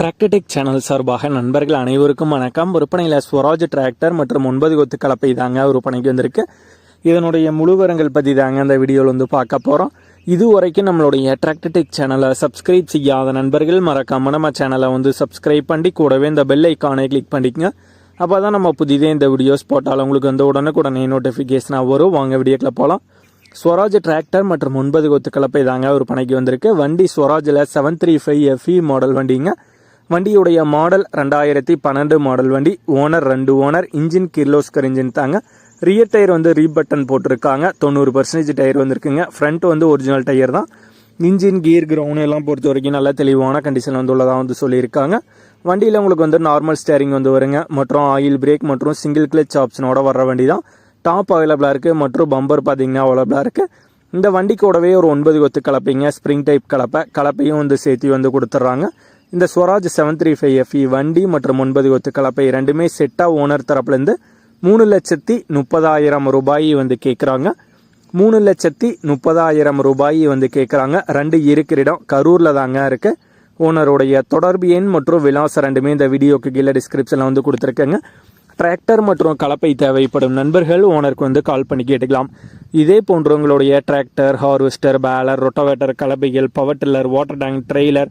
Tractor Tech channel சார்பாக நண்பர்கள் அனைவருக்கும் வணக்கம். விற்பனையில் ஸ்வராஜ் டிராக்டர் மற்றும் ஒன்பது கொத்து கலப்பை தாங்க விற்பனைக்கு வந்திருக்கு. இதனுடைய முழுவரங்கள் பற்றி தாங்க அந்த வீடியோவில் வந்து பார்க்க போகிறோம் இது வரைக்கும் நம்மளுடைய டிராக்டர்டெக் சேனலை சப்ஸ்கிரைப் செய்யாத நண்பர்கள் மறக்காம நம்ம சேனலை வந்து சப்ஸ்கிரைப் பண்ணி கூடவே இந்த பெல் ஐக்கானை கிளிக் பண்ணிக்கங்க. அப்போ தான் நம்ம புதிதே இந்த வீடியோஸ் போட்டாலும் உங்களுக்கு வந்து உடனுக்குடனே நோட்டிஃபிகேஷனாக வரும். வாங்க வீடியோக்கில் போகலாம் ஸ்வராஜ் டிராக்டர் மற்றும் ஒன்பது கொத்து கலப்பை தாங்க ஒரு பணிக்கு வந்திருக்கு. வண்டி ஸ்வராஜில் seven three five FE model வண்டிங்க. வண்டியுடைய மாடல் ரெண்டாயிரத்தி பன்னெண்டு மாடல் வண்டி ஓனர் ரெண்டு ஓனர் இன்ஜின் கிர்லோஸ்கர் இன்ஜின் தாங்க. ரியர் டயர் வந்து ரீபட்டன் போட்டிருக்காங்க. தொண்ணூறு பர்சன்டேஜ் டயர் வந்திருக்குங்க. ஃப்ரண்ட் வந்து ஒரிஜினல் டயர் தான். இன்ஜின் கியர் கிரவுண்ட் எல்லாம் பொறுத்த வரைக்கும் நல்ல தெளிவான கண்டிஷன் வந்து உள்ளதாக வந்து சொல்லியிருக்காங்க. வண்டியில் உங்களுக்கு வந்து நார்மல் ஸ்டேரிங் வந்து வருங்க. மற்றும் ஆயில் பிரேக் மற்றும் சிங்கிள் கிளச் ஆப்ஷனோட வர்ற வண்டி தான் டாப் அவைலபிளாக இருக்குது மற்றும் பம்பர் பார்த்தீங்கன்னா அவைலபிளாக இருக்குது இந்த வண்டி கூடவே ஒரு ஒன்பது கொத்து கலப்பைங்க. ஸ்ப்ரிங் டைப் கலப்பை. கலப்பையும் வந்து சேர்த்து வந்து கொடுத்துட்றாங்க. இந்த Swaraj seven three five FE வண்டி மற்றும் ஒன்பது ஒத்து கலப்பை ரெண்டுமே செட்டாக ஓனர் தரப்புலேருந்து மூணு லட்சத்தி முப்பதாயிரம் ரூபாய் வந்து கேட்குறாங்க மூணு லட்சத்தி முப்பதாயிரம் ரூபாய் வந்து கேட்குறாங்க ரெண்டு இருக்கிற இடம் கரூரில் தாங்க இருக்குது ஓனருடைய தொடர்பு எண் மற்றும் விலாசம் ரெண்டுமே இந்த வீடியோக்கு கீழே டிஸ்கிரிப்ஷனில் வந்து கொடுத்துருக்கேங்க. டிராக்டர் மற்றும் கலப்பை தேவைப்படும் நண்பர்கள் ஓனருக்கு வந்து கால் பண்ணி கேட்டுக்கலாம். இதே போன்றவங்களுடைய tractor harvester baler rotavator கலப்பைகள் power tiller water tank trailer